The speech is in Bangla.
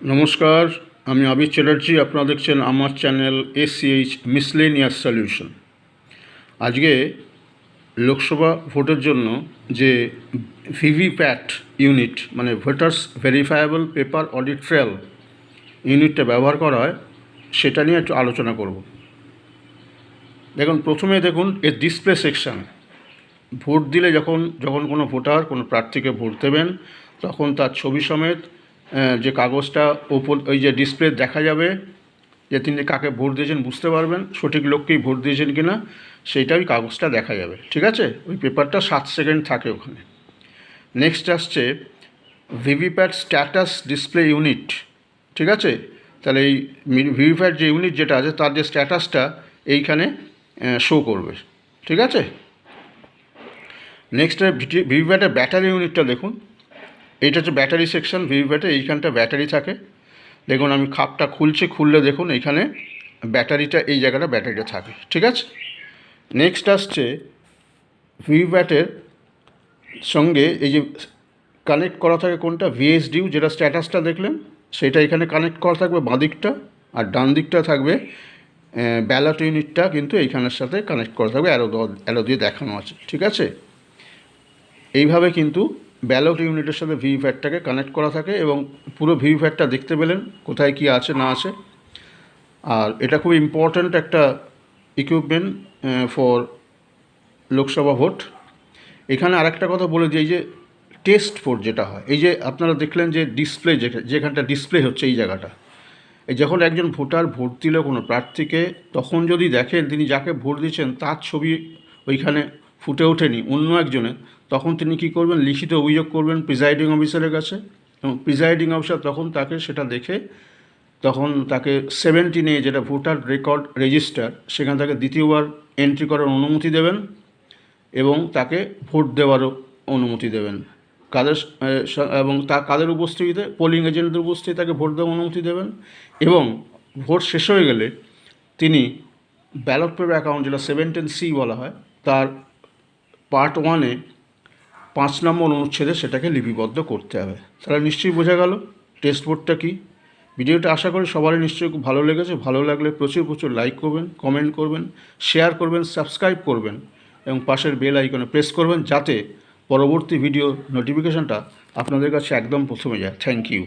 নমস্কার, আমি আবির চ্যাটার্জি, আপনারা দেখছেন আমার চ্যানেল এসিএইচ মিসলেনিয়াস সলিউশন। আজকে লোকসভা ভোটের জন্য যে ভিভিপ্যাট ইউনিট মানে voters verifiable paper audit trail ইউনিটটা ব্যবহার করা হয়, সেটা নিয়ে একটু আলোচনা করব। দেখুন, প্রথমে দেখুন এর ডিসপ্লে সেকশন। ভোট দিলে যখন যখন কোনো ভোটার, কোনো প্রার্থীকে ভোট দেবেন, তখন তার ছবি সমেত যে কাগজটা ওপর ওই যে ডিসপ্লে দেখা যাবে, যে তিনি কাকে ভোট দিয়েছেন বুঝতে পারবেন, সঠিক লোককেই ভোট দিয়েছেন কি না সেইটা ওই কাগজটা দেখা যাবে, ঠিক আছে? ওই পেপারটা সাত সেকেন্ড থাকে ওখানে। নেক্সট আসছে ভিভিপ্যাট স্ট্যাটাস ডিসপ্লে ইউনিট ঠিক আছে? তাহলে এই ভিভিপ্যাট যে ইউনিট যেটা আছে, তার যে স্ট্যাটাসটা এইখানে শো করবে, ঠিক আছে? নেক্সট ভিভিপ্যাটের ব্যাটারি ইউনিটটা দেখুন। এইটা হচ্ছে ব্যাটারি সেকশন ভিভিপ্যাটে এইখানটা ব্যাটারি থাকে। দেখুন, আমি খাপটা খুলছি, খুললে দেখুন এইখানে ব্যাটারিটা এই জায়গাটা ব্যাটারিটা থাকে, ঠিক আছে? নেক্সট আসছে ভিভিপ্যাটের সঙ্গে এই যে কানেক্ট করা থাকে কোনটা? ভিএসডিউ যেটা স্ট্যাটাসটা দেখলেন, সেটা এখানে কানেক্ট করা থাকবে বাঁ দিকটা আর ডান দিকটা থাকবে ব্যালট ইউনিটটা কিন্তু এইখানের সাথে কানেক্ট করা থাকবে অ্যালো অ্যারো দিয়ে দেখানো আছে, ঠিক আছে? এইভাবে কিন্তু ব্যালট ইউনিটের সাথে ভিভিপ্যাটটাকে কানেক্ট করা থাকে এবং পুরো ভিভিপ্যাটটা দেখতে পেলেন কোথায় কি আছে, না আছে। আর এটা খুব ইম্পর্ট্যান্ট একটা ইকুইপমেন্ট ফর লোকসভা ভোট। এখানে আরেকটা কথা বলে দিই যে টেস্ট ভোট যেটা হয়, এই যে আপনারা দেখলেন যে ডিসপ্লে যেখানটা ডিসপ্লে হচ্ছে এই জায়গাটা, এই যখন একজন ভোটার ভোট দিল কোনো প্রার্থীকে, তখন যদি দেখেন তিনি যাকে ভোট দিচ্ছেন তার ছবি ওইখানে ফুটে ওঠেনি, অন্য একজনের। তখন তিনি কী করবেন? লিখিত অভিযোগ করবেন প্রিজাইডিং অফিসারের কাছে এবং প্রিজাইডিং অফিসার তখন তাকে সেটা দেখে তখন তাকে সেভেন্টিনে যেটা ভোটার রেকর্ড রেজিস্টার, সেখান থেকে দ্বিতীয়বার এন্ট্রি করার অনুমতি দেবেন এবং তাকে ভোট দেওয়ারও অনুমতি দেবেন। কাদের এবং তা কাদের উপস্থিতিতে? পোলিং এজেন্টদের উপস্থিতিতে তাকে ভোট দেওয়ার অনুমতি দেবেন এবং ভোট শেষ হয়ে গেলে তিনি ব্যালট পেপার অ্যাকাউন্ট যেটা সেভেন্টিন সি বলা হয়, তার পার্ট ওয়ানে পাঁচ নম্বর অনুচ্ছেদে সেটাকে লিপিবদ্ধ করতে হবে। তাহলে নিশ্চয়ই বোঝা গেল টেস্ট বোর্ডটা কী? ভিডিওটা আশা করি সবারই নিশ্চয়ই খুব ভালো লেগেছে। ভালো লাগলে প্রচুর প্রচুর লাইক করবেন কমেন্ট করবেন শেয়ার করবেন সাবস্ক্রাইব করবেন এবং পাশের বেল আইকনে প্রেস করবেন যাতে পরবর্তী ভিডিও নোটিফিকেশনটা আপনাদের কাছে একদম প্রথমে যায়। Thank you